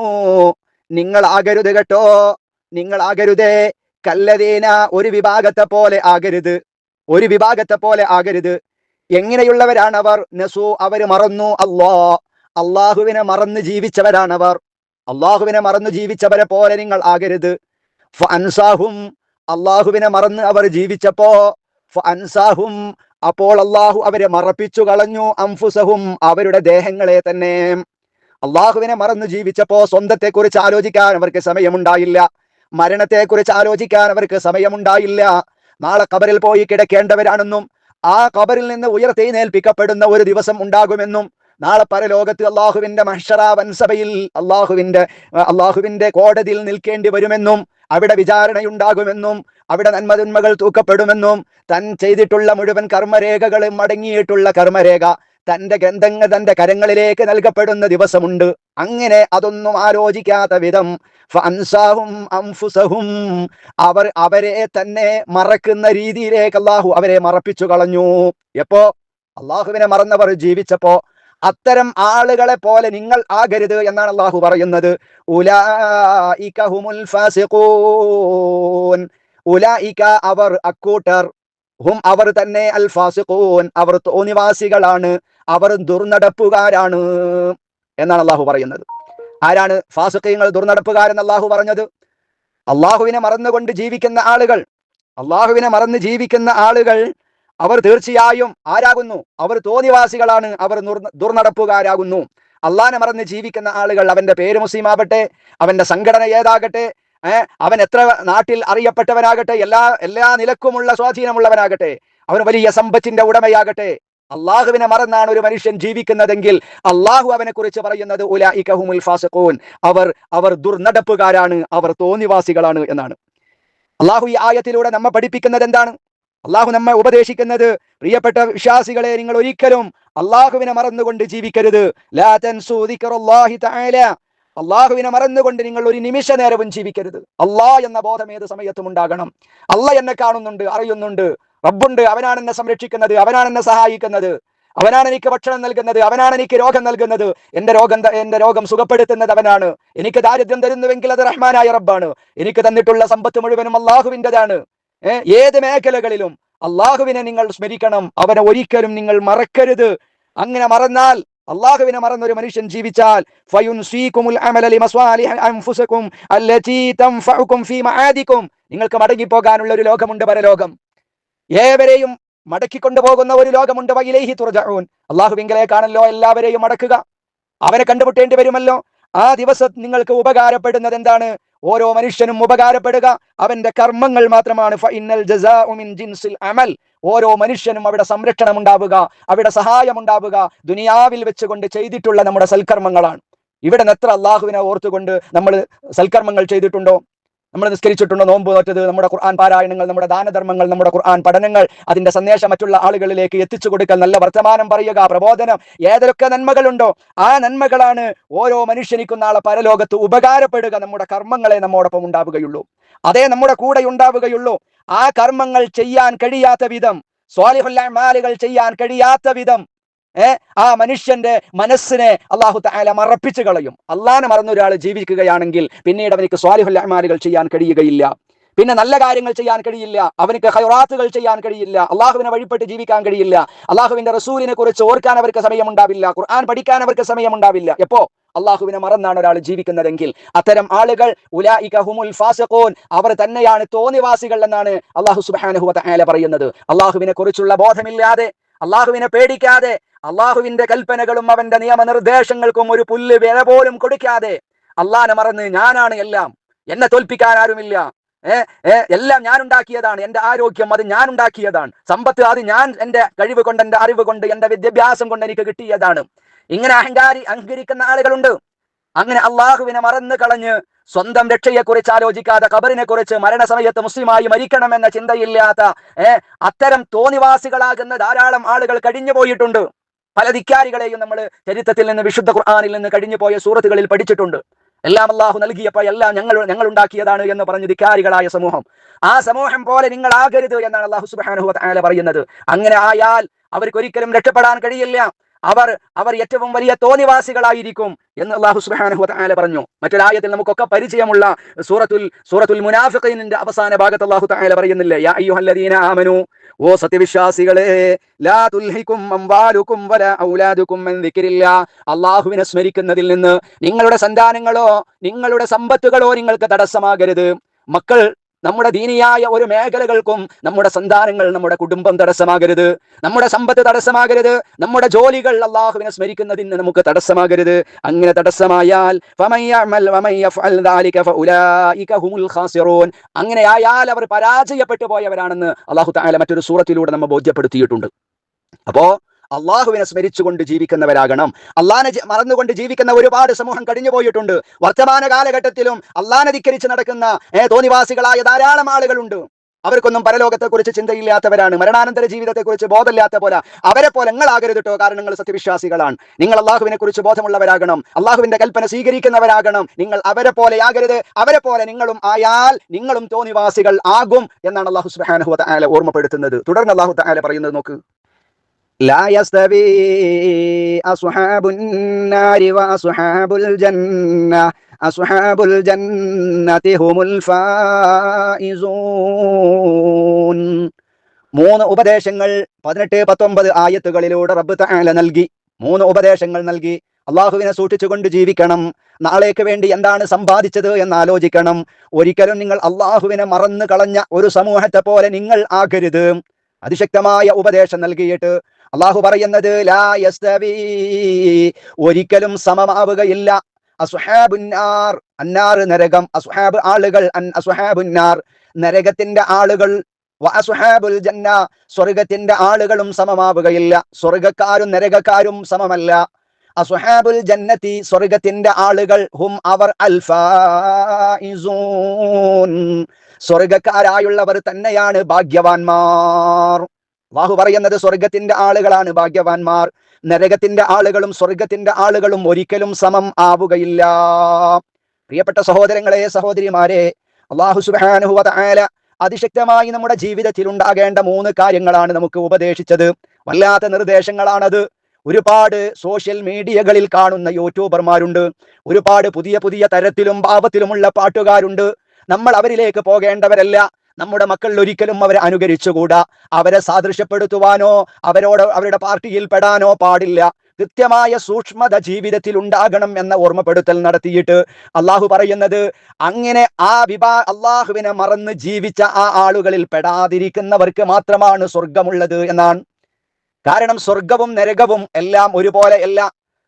[SPEAKER 2] നിങ്ങൾ ആകരുത് കേട്ടോ. നിങ്ങൾ ആകരുതേ. കല്ലതീന ഒരു വിഭാഗത്തെ പോലെ ആകരുത്. ഒരു വിഭാഗത്തെ പോലെ ആകരുത്. എങ്ങനെയുള്ളവരാണവർ? നസു അവർ മറന്നു. അള്ളാ അള്ളാഹുവിനെ മറന്ന് ജീവിച്ചവരാണവർ. അള്ളാഹുവിനെ മറന്ന് ജീവിച്ചവരെ പോലെ നിങ്ങൾ ആകരുത്. അൻസാഹും അള്ളാഹുവിനെ മറന്ന് അവർ ജീവിച്ചപ്പോ അൻസാഹും അപ്പോൾ അള്ളാഹു അവരെ മറപ്പിച്ചു കളഞ്ഞു അംഫുസഹും അവരുടെ ദേഹങ്ങളെ തന്നെ. അള്ളാഹുവിനെ മറന്നു ജീവിച്ചപ്പോ സ്വന്തത്തെ കുറിച്ച് ആലോചിക്കാൻ അവർക്ക് സമയമുണ്ടായില്ല. മരണത്തെ കുറിച്ച് ആലോചിക്കാൻ അവർക്ക് സമയമുണ്ടായില്ല. നാളെ കബറിൽ പോയി കിടക്കേണ്ടവരാണെന്നും ആ കബറിൽ നിന്ന് ഉയർത്തെഴുന്നേൽപ്പിക്കപ്പെടുന്ന ഒരു ദിവസം ഉണ്ടാകുമെന്നും നാളെ പരലോകത്ത് അള്ളാഹുവിന്റെ മഹ്ഷറ വൻസഭയിൽ അള്ളാഹുവിന്റെ അള്ളാഹുവിന്റെ കോടതിയിൽ നിൽക്കേണ്ടി വരുമെന്നും അവിടെ വിചാരണയുണ്ടാകുമെന്നും അവിടെ നന്മതിന്മകൾ തൂക്കപ്പെടുമെന്നും തൻ ചെയ്തിട്ടുള്ള മുഴുവൻ കർമ്മരേഖകളും അടങ്ങിയിട്ടുള്ള കർമ്മരേഖ തന്റെ ഗ്രന്ഥങ്ങൾ തന്റെ കരങ്ങളിലേക്ക് നൽകപ്പെടുന്ന ദിവസമുണ്ട്. അങ്ങനെ അതൊന്നും ആലോചിക്കാത്ത വിധം അവർ അവരെ തന്നെ മറക്കുന്ന രീതിയിലേക്ക് അള്ളാഹു അവരെ മറപ്പിച്ചു കളഞ്ഞു. എപ്പോ? അള്ളാഹുവിനെ മറന്നവർ ജീവിച്ചപ്പോ. അത്തരം ആളുകളെ പോലെ നിങ്ങൾ ആകരുത് എന്നാണ് അള്ളാഹു പറയുന്നത്. ഉലാ ഉലായിക അവർ അക്കൂട്ടർ. ഹും അവർ തന്നെ അൽ ഫാസിഖൂൻ അവർ തോന്നിവാസികളാണ്. അവർ ദുർനടപ്പുകാരാണ് എന്നാണ് അള്ളാഹു പറയുന്നത്. ആരാണ് ഫാസിഖീങ്ങൾ ദുർനടപ്പുകാരെന്ന് അള്ളാഹു പറഞ്ഞത്? അള്ളാഹുവിനെ മറന്നുകൊണ്ട് ജീവിക്കുന്ന ആളുകൾ. അള്ളാഹുവിനെ മറന്ന് ജീവിക്കുന്ന ആളുകൾ അവർ തീർച്ചയായും ആരാകുന്നു? അവർ തോന്നിവാസികളാണ്. അവർ ദുർനടപ്പുകാരാകുന്നു. അള്ളാഹിനെ മറന്ന് ജീവിക്കുന്ന ആളുകൾ അവന്റെ പേര് മുസ്ലിം ആവട്ടെ അവന്റെ സംഘടന ഏതാകട്ടെ അവൻ എത്ര നാട്ടിൽ അറിയപ്പെട്ടവനാകട്ടെ എല്ലാ എല്ലാ നിലക്കുമുള്ള സ്വാധീനമുള്ളവനാകട്ടെ അവൻ വലിയ സമ്പത്തിന്റെ ഉടമയാകട്ടെ. അള്ളാഹുവിനെ മറന്നാണ് ഒരു മനുഷ്യൻ ജീവിക്കുന്നതെങ്കിൽ അള്ളാഹു അവനെ കുറിച്ച് പറയുന്നത് അവർ അവർ ദുർനടപ്പുകാരാണ് അവർ തോന്നിവാസികളാണ് എന്നാണ്. അള്ളാഹു ഈ ആയത്തിലൂടെ നമ്മെ പഠിപ്പിക്കുന്നത് എന്താണ്? അള്ളാഹു നമ്മെ ഉപദേശിക്കുന്നത് പ്രിയപ്പെട്ട വിശ്വാസികളെ നിങ്ങൾ ഒരിക്കലും അള്ളാഹുവിനെ മറന്നുകൊണ്ട് ജീവിക്കരുത്. അള്ളാഹുവിനെ മറന്നുകൊണ്ട് നിങ്ങൾ ഒരു നിമിഷ നേരവും ജീവിക്കരുത്. അള്ളാഹ് എന്ന ബോധം ഏത് സമയത്തും ഉണ്ടാകണം. അല്ല എന്നെ കാണുന്നുണ്ട് അറിയുന്നുണ്ട്. റബ്ബുണ്ട് അവനാണ് എന്നെ സംരക്ഷിക്കുന്നത് അവനാണ് എന്നെ സഹായിക്കുന്നത്. അവനാണ് എനിക്ക് ഭക്ഷണം നൽകുന്നത് അവനാണ് എനിക്ക് രോഗം നൽകുന്നത്. എന്റെ രോഗം എന്റെ രോഗം സുഖപ്പെടുത്തുന്നത് അവനാണ്. എനിക്ക് ദാരിദ്ര്യം തരുന്നുവെങ്കിൽ അത് റഹ്മാനായ റബ്ബാണ്. എനിക്ക് തന്നിട്ടുള്ള സമ്പത്ത് മുഴുവനും അള്ളാഹുവിന്റെതാണ്. ഏത് മേഖലകളിലും അള്ളാഹുവിനെ നിങ്ങൾ സ്മരിക്കണം. അവനെ ഒരിക്കലും നിങ്ങൾ മറക്കരുത്. അങ്ങനെ മറന്നാൽ അള്ളാഹുവിനെ മറന്ന ഒരു മനുഷ്യൻ ജീവിച്ചാൽ നിങ്ങൾക്ക് മടങ്ങിപ്പോകാനുള്ള ഒരു ലോകമുണ്ട് പരലോകം. ഏവരെയും മടക്കിക്കൊണ്ടുപോകുന്ന ഒരു ലോകമുണ്ട്. വയിലേഹി തുറജഊൻ അള്ളാഹുവിങ്കലേക്കാണല്ലോ എല്ലാവരെയും മടക്കുക. അവരെ കണ്ടുമുട്ടേണ്ടി വരുമല്ലോ. ആ ദിവസം നിങ്ങൾക്ക് ഉപകാരപ്പെടുന്നത് എന്താണ്? ഓരോ മനുഷ്യനും ഉപകാരപ്പെടുക. അവന്റെ കർമ്മങ്ങൾ മാത്രമാണ്. ഫൈനൽ ജിൻസിൽ അമൽ. ഓരോ മനുഷ്യനും അവിടെ സംരക്ഷണം ഉണ്ടാവുക അവിടെ സഹായം ഉണ്ടാവുക ദുനിയാവിൽ വെച്ചുകൊണ്ട് ചെയ്തിട്ടുള്ള നമ്മുടെ സൽക്കർമ്മങ്ങളാണ്. ഇവിടെ എത്ര അള്ളാഹുവിനെ ഓർത്തുകൊണ്ട് നമ്മൾ സൽക്കർമ്മങ്ങൾ ചെയ്തിട്ടുണ്ടോ? നമ്മൾ നിസ്കരിച്ചിട്ടുണ്ടോ? നോമ്പ് നോറ്റത് നമ്മുടെ ഖുർആൻ പാരായണങ്ങൾ നമ്മുടെ ദാനധർമ്മങ്ങൾ നമ്മുടെ ഖുർആൻ പഠനങ്ങൾ അതിന്റെ സന്ദേശം മറ്റുള്ള ആളുകളിലേക്ക് എത്തിച്ചു കൊടുക്കൽ നല്ല വർത്തമാനം പറയുക പ്രബോധനം ഏതൊക്കെ നന്മകളുണ്ടോ ആ നന്മകളാണ് ഓരോ മനുഷ്യനിക്കും നാളെ പരലോകത്ത് ഉപകാരപ്പെടുക നമ്മുടെ കർമ്മങ്ങളെ നമ്മോടൊപ്പം ഉണ്ടാവുകയുള്ളൂ. അതേ നമ്മുടെ കൂടെ ഉണ്ടാവുകയുള്ളൂ. ആ കർമ്മങ്ങൾ ചെയ്യാൻ കഴിയാത്ത വിധം സ്വാലിഹുല്ലാമാലുകൾ ചെയ്യാൻ കഴിയാത്ത വിധം ഏ? ആ മനുഷ്യന്റെ മനസ്സിനെ അള്ളാഹു താല മറപ്പിച്ചു കളയും. മറന്ന ഒരാൾ ജീവിക്കുകയാണെങ്കിൽ പിന്നീട് അവനിക്ക് സ്വാലിഹുല്ലാമാലുകൾ ചെയ്യാൻ കഴിയുകയില്ല. പിന്നെ നല്ല കാര്യങ്ങൾ ചെയ്യാൻ കഴിയില്ല. അവനിക്ക് ഹൈറാത്തുകൾ ചെയ്യാൻ കഴിയില്ല. അള്ളാഹുവിനെ വഴിപ്പെട്ട് ജീവിക്കാൻ കഴിയില്ല. അള്ളാഹുവിന്റെ റസൂലിനെ കുറിച്ച് ഓർക്കാൻ അവർക്ക് സമയമുണ്ടാവില്ല. ഖുർആൻ പഠിക്കാൻ അവർക്ക് സമയമുണ്ടാവില്ല. എപ്പോ? അള്ളാഹുവിനെ മറന്നാണ് ഒരാൾ ജീവിക്കുന്നതെങ്കിൽ. അത്തരം ആളുകൾ ഉലായിക ഹുമുൽ ഫാസിഖൂൻ. അവർ തന്നെയാണ് തോന്നിവാസികൾ എന്നാണ് അള്ളാഹു സുബ്ഹാനഹു തആല പറയുന്നത്. അള്ളാഹുവിനെ കുറിച്ചുള്ള ബോധമില്ലാതെ അള്ളാഹുവിനെ പേടിക്കാതെ അള്ളാഹുവിന്റെ കൽപ്പനകളും അവന്റെ നിയമനിർദ്ദേശങ്ങൾക്കും ഒരു പുല്ല് വില പോലും കൊടുക്കാതെ അള്ളാനെ മറന്ന് ഞാനാണ് എല്ലാം. എന്നെ തോൽപ്പിക്കാൻ ആരുമില്ല. എല്ലാം ഞാൻ ഉണ്ടാക്കിയതാണ് എന്റെ ആരോഗ്യം അത് ഞാൻ ഉണ്ടാക്കിയതാണ് സമ്പത്ത് അത് ഞാൻ എന്റെ കഴിവ് കൊണ്ട് എന്റെ അറിവ് കൊണ്ട് എന്റെ വിദ്യാഭ്യാസം കൊണ്ട് എനിക്ക് കിട്ടിയതാണ്. ഇങ്ങനെ അഹങ്കാരി അഹങ്കരിക്കുന്ന ആളുകളുണ്ട്. അങ്ങനെ അള്ളാഹുവിനെ മറന്ന് കളഞ്ഞ് സ്വന്തം രക്ഷയെക്കുറിച്ച് ആലോചിക്കാതെ ഖബറിനെ കുറിച്ച് മരണസമയത്ത് മുസ്ലിമായി മരിക്കണമെന്ന ചിന്തയില്ലാത്ത ഏ അത്തരം തോന്നിവാസികളാകുന്ന ധാരാളം ആളുകൾ കഴിഞ്ഞു പോയിട്ടുണ്ട് പല ധിക്കാരികളെയും നമ്മൾ ചരിത്രത്തിൽ നിന്ന് വിശുദ്ധ ഖുർആാനിൽ നിന്ന് കഴിഞ്ഞു പോയ സൂറത്തുകളിൽ പഠിച്ചിട്ടുണ്ട്. എല്ലാം അള്ളാഹു നൽകിയപ്പോൾ എല്ലാം ഞങ്ങൾ ഞങ്ങൾ ഉണ്ടാക്കിയതാണ് എന്ന് പറഞ്ഞ് ധിക്കാരികളായ സമൂഹം. ആ സമൂഹം പോലെ നിങ്ങൾ ആകരുത് എന്നാണ് അള്ളാഹു സുബാനുഹു പറയുന്നത്. അങ്ങനെ ആയാൽ അവർക്ക് ഒരിക്കലും രക്ഷപ്പെടാൻ കഴിയില്ല. അവർ അവർ ഏറ്റവും വലിയ തോന്നിവാസികളായിരിക്കും എന്ന് അള്ളാഹു വതആല പറഞ്ഞു. മറ്റൊരായത്തിൽ നമുക്കൊക്കെ പരിചയമുള്ള സൂറത്തുൽ സൂറത്തുൽ മുനാഫിഖീനിന്റെ അവസാന ഭാഗത്ത് അള്ളാഹു തആല പറയുന്നില്ലേ യാ അയ്യുഹല്ലദീന ആമനു ഓ സത്യവിശ്വാസികളെ ലാ തുൽഹിക്കും അംവാലുക്കും വല ഔലാദുക്കും അൻ ദിക്രില്ലാ. അള്ളാഹുവിനെ സ്മരിക്കുന്നതിൽ നിന്ന് നിങ്ങളുടെ സന്താനങ്ങളോ നിങ്ങളുടെ സമ്പത്തുകളോ നിങ്ങൾക്ക് തടസ്സമാകരുത്. മക്കൾ നമ്മുടെ ദീനിയായ ഒരു മേഖലകൾക്കും നമ്മുടെ സന്താനങ്ങൾ നമ്മുടെ കുടുംബം തടസ്സമാകരുത്. നമ്മുടെ സമ്പത്ത് തടസ്സമാകരുത്. നമ്മുടെ ജോലികൾ അള്ളാഹുവിനെ സ്മരിക്കുന്നതിന് നമുക്ക് തടസ്സമാകരുത്. അങ്ങനെ തടസ്സമായാൽ അങ്ങനെ ആയാൽ അവർ പരാജയപ്പെട്ടു പോയവരാണെന്ന് അള്ളാഹു താല മറ്റൊരു സൂറത്തിലൂടെ നമ്മൾ ബോധ്യപ്പെടുത്തിയിട്ടുണ്ട്. അപ്പോ അള്ളാഹുവിനെ സ്മരിച്ചുകൊണ്ട് ജീവിക്കുന്നവരാകണം. അള്ളാഹനെ മറന്നുകൊണ്ട് ജീവിക്കുന്ന ഒരുപാട് സമൂഹം കഴിഞ്ഞു പോയിട്ടുണ്ട്. വർത്തമാന കാലഘട്ടത്തിലും അള്ളാഹനെ ധിക്കരിച്ച് നടക്കുന്ന തോന്നിവാസികളായ ധാരാളം ആളുകളുണ്ട്. അവർക്കൊന്നും പരലോകത്തെക്കുറിച്ച് ചിന്തയില്ലാത്തവരാണ്. മരണാനന്തര ജീവിതത്തെക്കുറിച്ച് ബോധമില്ലാത്ത പോലെ അവരെ പോലെ നിങ്ങളാകരുത് കേട്ടോ കാരണം നിങ്ങൾ സത്യവിശ്വാസികളാണ്. നിങ്ങൾ അള്ളാഹുവിനെ കുറിച്ച് ബോധമുള്ളവരാകണം. അള്ളാഹുവിന്റെ കൽപ്പന സ്വീകരിക്കുന്നവരാകണം. നിങ്ങൾ അവരെ പോലെ ആകരുത്. അവരെ പോലെ നിങ്ങളും ആയാൽ നിങ്ങളും തോന്നിവാസികൾ ആകും എന്നാണ് അള്ളാഹു സുബ്ഹാനഹു വതആല ഓർമ്മപ്പെടുത്തുന്നത്. തുടർന്ന് അള്ളാഹു തആല പറയുന്നത് നോക്ക്. لا يستوي أصحاب النار وأصحاب الجنة أصحاب الجنة هم الفائزون മൂന്ന് ഉപദേശങ്ങൾ പതിനെട്ട് പത്തൊമ്പത് ആയത്തുകളിലൂടെ റബ്ബ് തആല നൽകി മൂന്ന് ഉപദേശങ്ങൾ നൽകി അള്ളാഹുവിനെ സൂക്ഷിച്ചുകൊണ്ട് ജീവിക്കണം നാളേക്ക് വേണ്ടി എന്താണ് സമ്പാദിച്ചത് എന്ന് ആലോചിക്കണം ഒരിക്കലും നിങ്ങൾ അള്ളാഹുവിനെ മറന്നു കളഞ്ഞ ഒരു സമൂഹത്തെ പോലെ നിങ്ങൾ ആകരുത് അതിശക്തമായ ഉപദേശം നൽകിയിട്ട് അള്ളാഹു പറയുന്നത് ഒരിക്കലും സമമാവുകയില്ല. അസുഹാബുന്നാർ അന്നാർ ആളുകൾ അൻ നരകത്തിന്റെ ആളുകൾ ജന്ന സ്വർഗത്തിന്റെ ആളുകളും സമമാവുകയില്ല. സ്വർഗക്കാരും നരകക്കാരും സമമല്ല. അസുഹാബുൽ ജന്നത്തി സ്വർഗത്തിന്റെ ആളുകൾ ഹും അവർ അൽഫായിസൂൻ സ്വർഗക്കാരായുള്ളവർ തന്നെയാണ് ഭാഗ്യവാന്മാർ. വാഹു പറയുന്നത് സ്വർഗത്തിന്റെ ആളുകളാണ് ഭാഗ്യവാന്മാർ. നരകത്തിന്റെ ആളുകളും സ്വർഗത്തിന്റെ ആളുകളും ഒരിക്കലും സമം ആവുകയില്ല. പ്രിയപ്പെട്ട സഹോദരങ്ങളെ സഹോദരിമാരെ അള്ളാഹു സുബ്ഹാനഹു വതആല അതിശക്തമായി നമ്മുടെ ജീവിതത്തിൽ ഉണ്ടാകേണ്ട മൂന്ന് കാര്യങ്ങളാണ് നമുക്ക് ഉപദേശിച്ചത്. വല്ലാത്ത നിർദ്ദേശങ്ങളാണത്. ഒരുപാട് സോഷ്യൽ മീഡിയകളിൽ കാണുന്ന യൂട്യൂബർമാരുണ്ട്. ഒരുപാട് പുതിയ പുതിയ തരത്തിലും ഭാവത്തിലുമുള്ള പാട്ടുകാരുണ്ട്. നമ്മൾ അവരിലേക്ക് പോകേണ്ടവരല്ല. നമ്മുടെ മക്കൾ ഒരിക്കലും അവരെ അനുകരിച്ചുകൂടാ. അവരെ സാദൃശ്യപ്പെടുത്തുവാനോ അവരോട് അവരുടെ പാർട്ടിയിൽ പെടാനോ പാടില്ല. കൃത്യമായ സൂക്ഷ്മത ജീവിതത്തിൽ ഉണ്ടാകണം എന്ന ഓർമ്മപ്പെടുത്തൽ നടത്തിയിട്ട് അള്ളാഹു പറയുന്നത് അങ്ങനെ ആ വിഭാ അള്ളാഹുവിനെ മറന്ന് ജീവിച്ച ആ ആളുകളിൽ പെടാതിരിക്കുന്നവർക്ക് മാത്രമാണ് സ്വർഗമുള്ളത് എന്നാണ്. കാരണം സ്വർഗവും നരകവും എല്ലാം ഒരുപോലെ അല്ല.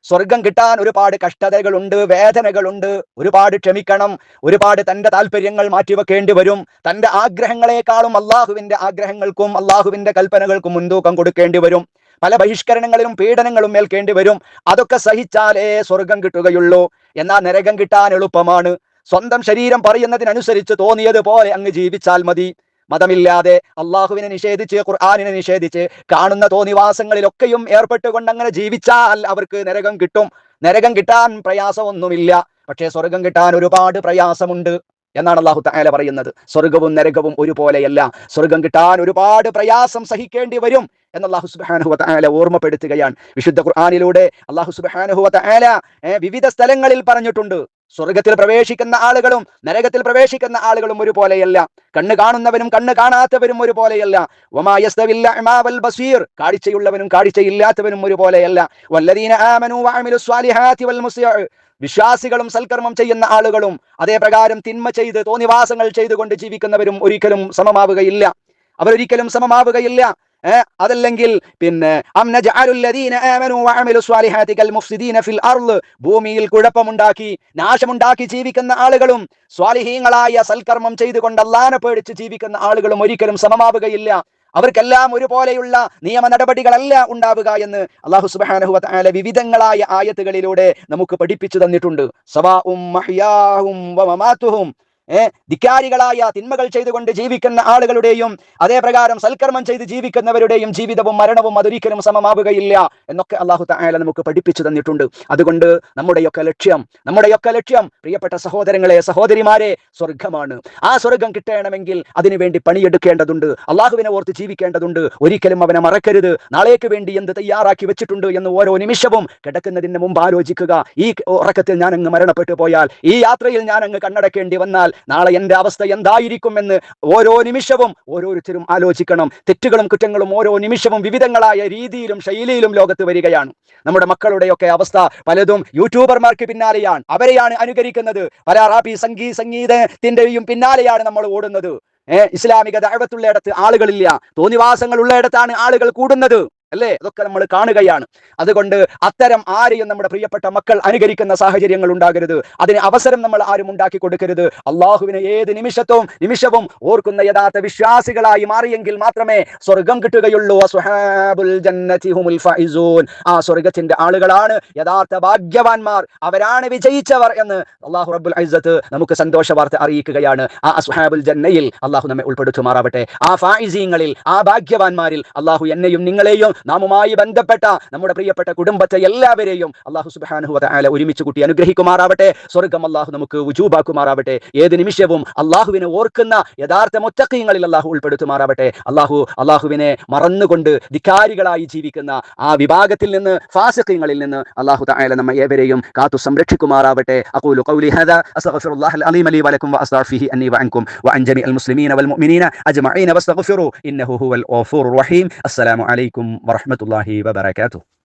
[SPEAKER 2] സ്വർഗം കിട്ടാൻ ഒരുപാട് കഷ്ടതകളുണ്ട് വേദനകളുണ്ട്. ഒരുപാട് ക്ഷമിക്കണം. ഒരുപാട് തന്റെ താല്പര്യങ്ങൾ മാറ്റിവെക്കേണ്ടി വരും. തന്റെ ആഗ്രഹങ്ങളെക്കാളും അള്ളാഹുവിന്റെ ആഗ്രഹങ്ങൾക്കും അള്ളാഹുവിന്റെ കൽപ്പനകൾക്കും മുൻതൂക്കം കൊടുക്കേണ്ടി വരും. പല ബഹിഷ്കരണങ്ങളിലും പീഡനങ്ങളും ഏൽക്കേണ്ടി വരും. അതൊക്കെ സഹിച്ചാലേ സ്വർഗം കിട്ടുകയുള്ളൂ. എന്നാൽ നരകം കിട്ടാൻ എളുപ്പമാണ്. സ്വന്തം ശരീരം പറയുന്നതിനനുസരിച്ച് തോന്നിയതുപോലെ അങ്ങ് ജീവിച്ചാൽ മതി. മതമില്ലാതെ അള്ളാഹുവിനെ നിഷേധിച്ച് ഖുർആാനിനെ നിഷേധിച്ച് കാണുന്ന തോന്നിവാസങ്ങളിലൊക്കെയും ഏർപ്പെട്ടുകൊണ്ട് അങ്ങനെ ജീവിച്ചാൽ അവർക്ക് നരകം കിട്ടും. നരകം കിട്ടാൻ പ്രയാസമൊന്നുമില്ല. പക്ഷേ സ്വർഗം കിട്ടാൻ ഒരുപാട് പ്രയാസമുണ്ട് എന്നാണ് അള്ളാഹു താല പറയുന്നത്. സ്വർഗവും നരകവും ഒരുപോലെയല്ല. സ്വർഗം കിട്ടാൻ ഒരുപാട് പ്രയാസം സഹിക്കേണ്ടി വരും എന്ന് അള്ളാഹു സുബാനുഹുവ താല ഓർമ്മപ്പെടുത്തുകയാണ്. വിശുദ്ധ ഖുർആാനിലൂടെ അള്ളാഹു സുബാനുഹുവ താല വിവിധ സ്ഥലങ്ങളിൽ പറഞ്ഞിട്ടുണ്ട്. സ്വർഗത്തിൽ പ്രവേശിക്കുന്ന ആളുകളും നരകത്തിൽ പ്രവേശിക്കുന്ന ആളുകളും ഒരുപോലെയല്ല. കണ്ണ് കാണുന്നവനും കണ്ണ് കാണാത്തവരും ഒരുപോലെയല്ല. വമായസ്തവില്ല ഇമാവൽ ബസീർ. കാഴ്ചയുള്ളവനും കാഴ്ചയില്ലാത്തവനും ഒരുപോലെയല്ല. വല്ലദീന സ്വാലിഹാതി വൽ വിശ്വാസികളും സൽക്കർമ്മം ചെയ്യുന്ന ആളുകളും അതേപ്രകാരം തിന്മ ചെയ്ത് തോന്നിവാസങ്ങൾ ചെയ്തുകൊണ്ട് ജീവിക്കുന്നവരും ഒരിക്കലും സമമാവുകയില്ല. അവരൊരിക്കലും സമമാവുകയില്ല. അതല്ലെങ്കിൽ പിന്നെ ഭൂമിയിൽ കുഴപ്പമുണ്ടാക്കി നാശമുണ്ടാക്കി ജീവിക്കുന്ന ആളുകളും സ്വാലിഹീങ്ങളായ സൽക്കർമ്മം ചെയ്തുകൊണ്ട് അള്ളാനെ പേടിച്ച് ജീവിക്കുന്ന ആളുകളും ഒരിക്കലും സമമാവുകയില്ല. അവർക്കെല്ലാം ഒരുപോലെയുള്ള നിയമ നടപടികളല്ല ഉണ്ടാവുക എന്ന് അള്ളാഹു സുബ്ഹാനഹു വതആല വിവിധങ്ങളായ ആയത്തുകളിലൂടെ നമുക്ക് പഠിപ്പിച്ചു തന്നിട്ടുണ്ട്. വമമാതുഹും ഏഹ് ധിക്കാരികളായ തിന്മകൾ ചെയ്തുകൊണ്ട് ജീവിക്കുന്ന ആളുകളുടെയും അതേപ്രകാരം സൽക്കർമ്മം ചെയ്ത് ജീവിക്കുന്നവരുടെയും ജീവിതവും മരണവും അതൊരിക്കലും സമമാവുകയില്ല എന്നൊക്കെ അള്ളാഹു തായാല നമുക്ക് പഠിപ്പിച്ചു തന്നിട്ടുണ്ട്. അതുകൊണ്ട് നമ്മുടെയൊക്കെ ലക്ഷ്യം നമ്മുടെയൊക്കെ ലക്ഷ്യം പ്രിയപ്പെട്ട സഹോദരങ്ങളെ സഹോദരിമാരെ സ്വർഗമാണ് ആ സ്വർഗം കിട്ടണമെങ്കിൽ അതിനുവേണ്ടി പണിയെടുക്കേണ്ടതുണ്ട്. അള്ളാഹുവിനെ ഓർത്ത് ജീവിക്കേണ്ടതുണ്ട്. ഒരിക്കലും അവനെ മറക്കരുത്. നാളേക്ക് വേണ്ടി എന്ത് തയ്യാറാക്കി വെച്ചിട്ടുണ്ട് എന്ന് ഓരോ നിമിഷവും കിടക്കുന്നതിന് മുമ്പ് ആലോചിക്കുക. ഈ ഉറക്കത്തിൽ ഞാൻ അങ്ങ് മരണപ്പെട്ടു പോയാൽ ഈ യാത്രയിൽ ഞാൻ അങ്ങ് കണ്ണടക്കേണ്ടി വന്നാൽ നാളെ എന്റെ അവസ്ഥ എന്തായിരിക്കും എന്ന് ഓരോ നിമിഷവും ഓരോരുത്തരും ആലോചിക്കണം. തെറ്റുകളും കുറ്റങ്ങളും ഓരോ നിമിഷവും വിവിധങ്ങളായ രീതിയിലും ശൈലിയിലും ലോകത്ത് വരികയാണ്. നമ്മുടെ മക്കളുടെയൊക്കെ അവസ്ഥ പലതും യൂട്യൂബർമാർക്ക് പിന്നാലെയാണ്. അവരെയാണ് അനുകരിക്കുന്നത്. പല റാപ്പി സംഗീ സംഗീതത്തിന്റെയും പിന്നാലെയാണ് നമ്മൾ ഓടുന്നത്. ഏഹ് ഇസ്ലാമിക ദൈവത്തുള്ളയിടത്ത് ആളുകളില്ല. തോന്നിവാസങ്ങൾ ഉള്ളയിടത്താണ് ആളുകൾ കൂടുന്നത്. അല്ലേ? അതൊക്കെ നമ്മൾ കാണുകയാണ്. അതുകൊണ്ട് അത്തരം ആരെയും നമ്മുടെ പ്രിയപ്പെട്ട മക്കൾ അനുകരിക്കുന്ന സാഹചര്യങ്ങൾ ഉണ്ടാകരുത്. അതിന് അവസരം നമ്മൾ ആരും ഉണ്ടാക്കി കൊടുക്കരുത്. അള്ളാഹുവിനെ ഏത് നിമിഷത്തും നിമിഷവും ഓർക്കുന്ന യഥാർത്ഥ വിശ്വാസികളായി മാറിയെങ്കിൽ മാത്രമേ സ്വർഗം കിട്ടുകയുള്ളൂ. ആ സ്വർഗത്തിന്റെ ആളുകളാണ് യഥാർത്ഥ ഭാഗ്യവാന്മാർ. അവരാണ് വിജയിച്ചവർ എന്ന് അള്ളാഹു റബ്ബുൽ ഐസത്ത് നമുക്ക് സന്തോഷ വാർത്ത അറിയിക്കുകയാണ്. ആ അസ്ഹാബുൽ ജന്നയിൽ അള്ളാഹു നമ്മെ ഉൾപ്പെടുത്തുമാറാവട്ടെ. ആ ഫായിസീങ്ങളിൽ ആ ഭാഗ്യവാന്മാരിൽ അള്ളാഹു എന്നെയും നിങ്ങളെയും നാമുമായി ബന്ധപ്പെട്ട നമ്മുടെ പ്രിയപ്പെട്ട കുടുംബത്തെ എല്ലാവരെയും അള്ളാഹു സുബാനുഹുല ഒരുമിച്ച് കുട്ടി അനുഗ്രഹിക്കുമാറാവട്ടെ. സ്വർഗം അള്ളാഹു നമുക്ക് ഉജൂബാക്കുമാറാവട്ടെ ഏത് നിമിഷവും അള്ളാഹുവിനെ ഓർക്കുന്ന യഥാർത്ഥ മൊത്തക്കയങ്ങളിൽ അള്ളാഹു ഉൾപ്പെടുത്തുമാറാവട്ടെ. അള്ളാഹു അള്ളാഹുവിനെ മറന്നുകൊണ്ട് ധിക്കാരികളായി ജീവിക്കുന്ന ആ വിഭാഗത്തിൽ നിന്ന് ഫാസക്കയങ്ങളിൽ നിന്ന് അള്ളാഹു തായാല നമ്മ ഏവരെയും കാത്തു സംരക്ഷിക്കുമാറാവട്ടെ. അഖൂലു ഖൗലി ഹദ അസ്തഗ്ഫിറുല്ലാഹ അലീം അലി വലക്കും വസ്താഫിഹി അന്നി വഅൻകും വഅൻ ജമീഅൽ മുസ്ലിമീന വൽ മുഅ്മിനീന അജ്മഈന വസ്തഗ്ഫിറു ഇന്നഹു ഹുവൽ ഗഫൂറുർ റഹീം. അസ്സലാമു അലൈക്കും ورحمة الله وبركاته.